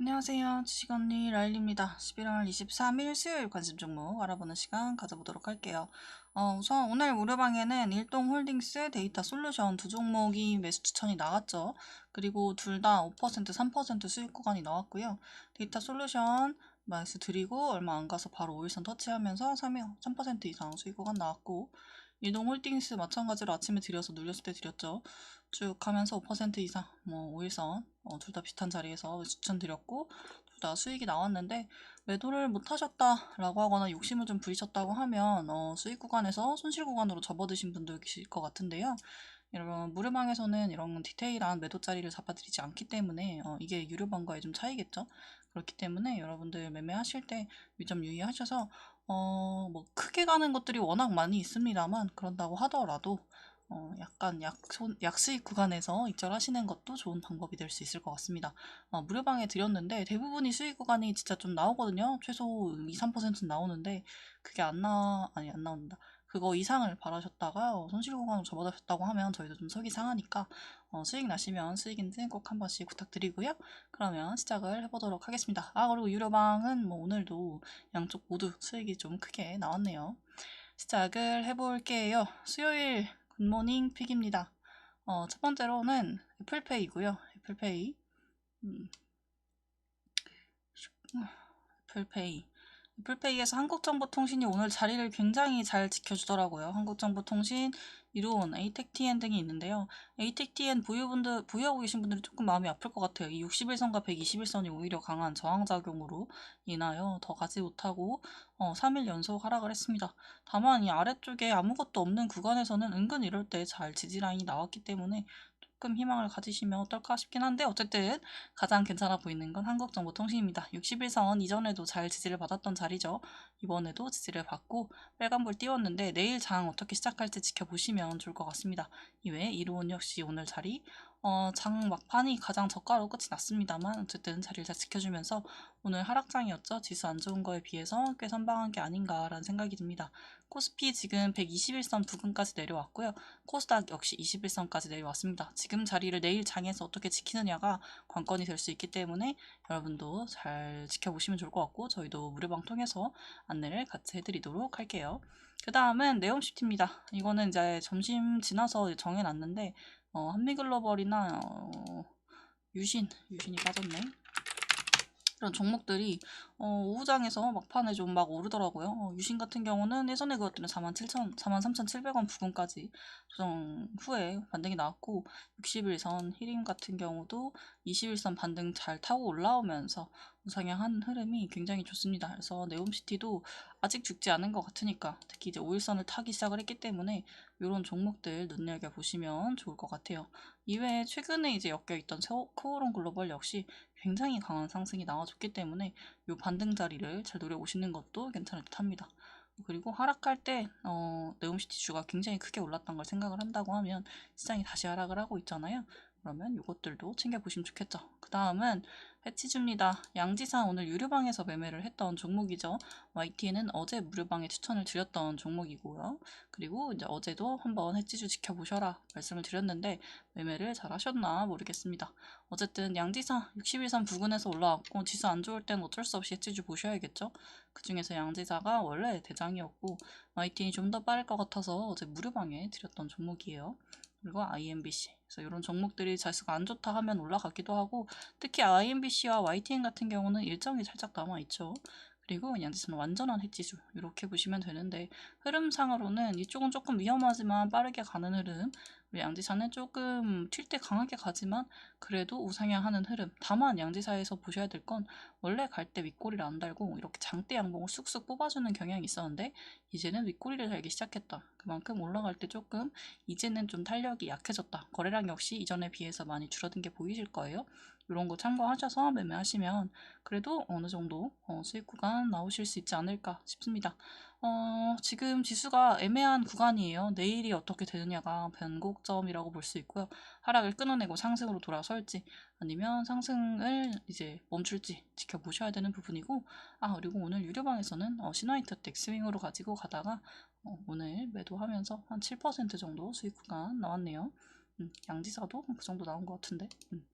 안녕하세요. 주식언니 라일입니다. 11월 23일 수요일 관심 종목 알아보는 시간 가져보도록 할게요. 어, 우선 오늘 무료방에는 일동홀딩스, 데이터 솔루션 두 종목이 매수 추천이 나왔죠. 그리고 둘 다 5%, 3% 수익 구간이 나왔고요. 데이터 솔루션 매수 드리고 얼마 안 가서 바로 5일선 터치하면서 3% 이상 수익 구간 나왔고 일동홀딩스 마찬가지로 아침에 드려서 눌렸을 때 드렸죠. 쭉 하면서 5% 이상, 뭐 5일선 어, 둘 다 비슷한 자리에서 추천드렸고 둘 다 수익이 나왔는데 매도를 못 하셨다 라고 하거나 욕심을 좀 부리셨다고 하면 어, 수익 구간에서 손실 구간으로 접어드신 분도 계실 것 같은데요. 여러분 무료방에서는 이런 디테일한 매도 자리를 잡아드리지 않기 때문에 어, 이게 유료방과의 좀 차이겠죠. 그렇기 때문에 여러분들 매매하실 때이점 유의하셔서 어, 뭐 크게 가는 것들이 워낙 많이 있습니다만 그런다고 하더라도 어, 약간 약손, 약수익 구간에서 익절하시는 것도 좋은 방법이 될 수 있을 것 같습니다. 어, 무료방에 드렸는데 대부분이 수익 구간이 진짜 좀 나오거든요. 최소 2, 3%는 나오는데 그게 안 나, 아니 안 나온다. 그거 이상을 바라셨다가 어, 손실 구간으로 접어드셨다고 하면 저희도 좀 속이 상하니까 어, 수익 나시면 수익인지 꼭한 번씩 부탁드리고요. 그러면 시작을 해보도록 하겠습니다. 아 그리고 유료방은 뭐 오늘도 양쪽 모두 수익이 좀 크게 나왔네요. 시작을 해볼게요. 수요일 굿모닝 픽입니다. 어, 첫 번째로는 애플페이고요. 애플페이. 음. 애플페이. 애플페이에서 한국정보통신이 오늘 자리를 굉장히 잘 지켜주더라고요. 한국정보통신, 이로운, 에이텍TN 등이 있는데요. 에이텍TN 보유분들, 보유하고 계신 분들은 조금 마음이 아플 것 같아요. 이 61선과 121선이 오히려 강한 저항작용으로 인하여 더 가지 못하고 어, 3일 연속 하락을 했습니다. 다만 이 아래쪽에 아무것도 없는 구간에서는 은근 이럴 때 잘 지지라인이 나왔기 때문에 조금 희망을 가지시면 어떨까 싶긴 한데 어쨌든 가장 괜찮아 보이는 건 한국정보통신입니다. 61선 이전에도 잘 지지를 받았던 자리죠. 이번에도 지지를 받고 빨간불 띄웠는데 내일 장 어떻게 시작할지 지켜보시면 좋을 것 같습니다. 이외에 이로운 역시 오늘 자리 어, 장 막판이 가장 저가로 끝이 났습니다만 어쨌든 자리를 잘 지켜주면서 오늘 하락장이었죠. 지수 안 좋은 거에 비해서 꽤 선방한 게 아닌가라는 생각이 듭니다. 코스피 지금 121선 부근까지 내려왔고요. 코스닥 역시 21선까지 내려왔습니다. 지금 자리를 내일 장에서 어떻게 지키느냐가 관건이 될 수 있기 때문에 여러분도 잘 지켜보시면 좋을 것 같고 저희도 무료방 통해서 안내를 같이 해드리도록 할게요. 그 다음은 네옴시티입니다. 이거는 이제 점심 지나서 정해놨는데 어, 한미글로벌이나 어, 유신, 유신이 빠졌네. 이런 종목들이 어, 오후장에서 막판에 좀 막 오르더라고요. 어, 유신 같은 경우는 예전에 그것들은 47,000, 43,700원 부근까지 조정 후에 반등이 나왔고 60일선 히림 같은 경우도 21선 반등 잘 타고 올라오면서 우 상향한 흐름이 굉장히 좋습니다. 그래서 네옴시티도 아직 죽지 않은 것 같으니까 특히 이제 5일선을 타기 시작을 했기 때문에 이런 종목들 눈여겨 보시면 좋을 것 같아요. 이외에 최근에 이제 엮여 있던 코오롱 글로벌 역시 굉장히 강한 상승이 나와줬기 때문에 이 반등 자리를 잘 노려보시는 것도 괜찮을 듯 합니다. 그리고 하락할 때 어, 네옴시티 주가 굉장히 크게 올랐던 걸 생각을 한다고 하면 시장이 다시 하락을 하고 있잖아요. 그러면 이것들도 챙겨보시면 좋겠죠. 그 다음은 해치줍니다. 양지사 오늘 유료방에서 매매를 했던 종목이죠. YT는 어제 무료방에 추천을 드렸던 종목이고요. 그리고 이제 어제도 한번 해치주 지켜보셔라 말씀을 드렸는데 매매를 잘 하셨나 모르겠습니다. 어쨌든 양지사 61선 부근에서 올라왔고 지수 안 좋을 땐 어쩔 수 없이 해치주 보셔야겠죠. 그 중에서 양지사가 원래 대장이었고 YTN이 좀더 빠를 것 같아서 어제 무료방에 드렸던 종목이에요. 그리고 IMBC. 그래서 이런 종목들이 자수가 안 좋다 하면 올라가기도 하고 특히 IMBC와 YTN 같은 경우는 일정이 살짝 남아있죠. 그리고 양지수는 완전한 해지수 이렇게 보시면 되는데 흐름상으로는 이쪽은 조금 위험하지만 빠르게 가는 흐름 양지사는 조금 튈 때 강하게 가지만 그래도 우상향하는 흐름. 다만 양지사에서 보셔야 될 건 원래 갈 때 윗꼬리를 안 달고 이렇게 장대 양봉을 쑥쑥 뽑아주는 경향이 있었는데 이제는 윗꼬리를 달기 시작했다. 그만큼 올라갈 때 조금 이제는 좀 탄력이 약해졌다. 거래량 역시 이전에 비해서 많이 줄어든 게 보이실 거예요 이런 거 참고하셔서 매매하시면 그래도 어느 정도 어, 수익 구간 나오실 수 있지 않을까 싶습니다. 어, 지금 지수가 애매한 구간이에요. 내일이 어떻게 되느냐가 변곡점이라고 볼 수 있고요. 하락을 끊어내고 상승으로 돌아설지 아니면 상승을 이제 멈출지 지켜보셔야 되는 부분이고 아 그리고 오늘 유료방에서는 어, 신화이터텍 스윙으로 가지고 가다가 어, 오늘 매도하면서 한 7% 정도 수익 구간 나왔네요. 음, 양지사도 그 정도 나온 것 같은데 음.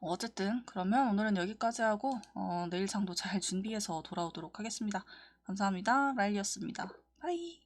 어쨌든 그러면 오늘은 여기까지 하고 어, 내일 장도 잘 준비해서 돌아오도록 하겠습니다. 감사합니다. 라일리였습니다. 바이.